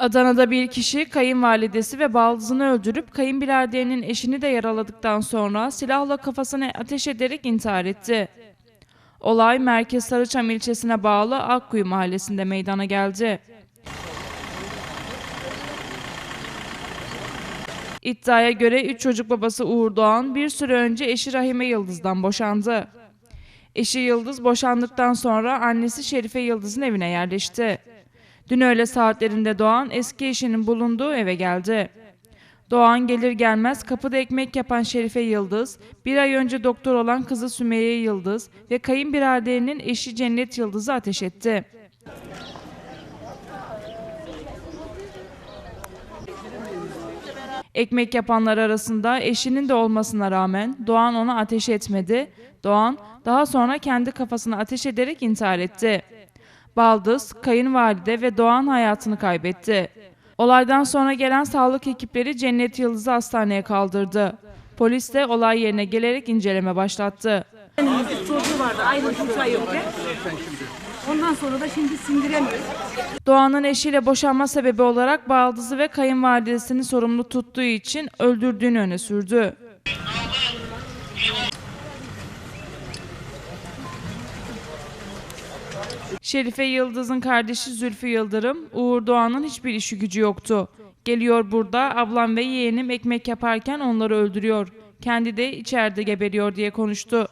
Adana'da bir kişi kayınvalidesi ve baldızını öldürüp kayınbiraderinin eşini de yaraladıktan sonra silahla kafasına ateş ederek intihar etti. Olay Merkez Sarıçam ilçesine bağlı Akkuyu mahallesinde meydana geldi. İddiaya göre 3 çocuk babası Uğur Doğan bir süre önce eşi Rahime Yıldız'dan boşandı. Eşi Yıldız boşandıktan sonra annesi Şerife Yıldız'ın evine yerleşti. Dün öğle saatlerinde Doğan eski eşinin bulunduğu eve geldi. Doğan gelir gelmez kapıda ekmek yapan Şerife Yıldız, bir ay önce doktor olan kızı Sümeyye Yıldız ve kayınbiraderinin eşi Cennet Yıldız'ı ateş etti. Ekmek yapanlar arasında eşinin de olmasına rağmen Doğan ona ateş etmedi. Doğan daha sonra kendi kafasına ateş ederek intihar etti. Baldız, kayınvalide ve Doğan hayatını kaybetti. Olaydan sonra gelen sağlık ekipleri Cennet Yıldız'ı hastaneye kaldırdı. Polis de olay yerine gelerek inceleme başlattı. Çocuğu vardı aynı ay önce. Ondan sonra da şimdi sindiremiyor. Doğan'ın eşiyle boşanma sebebi olarak baldızı ve kayınvalidesini sorumlu tuttuğu için öldürdüğünü öne sürdü. Şerife Yıldız'ın kardeşi Zülfü Yıldırım, Uğur Doğan'ın hiçbir işi gücü yoktu. Geliyor burada ablam ve yeğenim ekmek yaparken onları öldürüyor. Kendi de içeride geberiyor diye konuştu.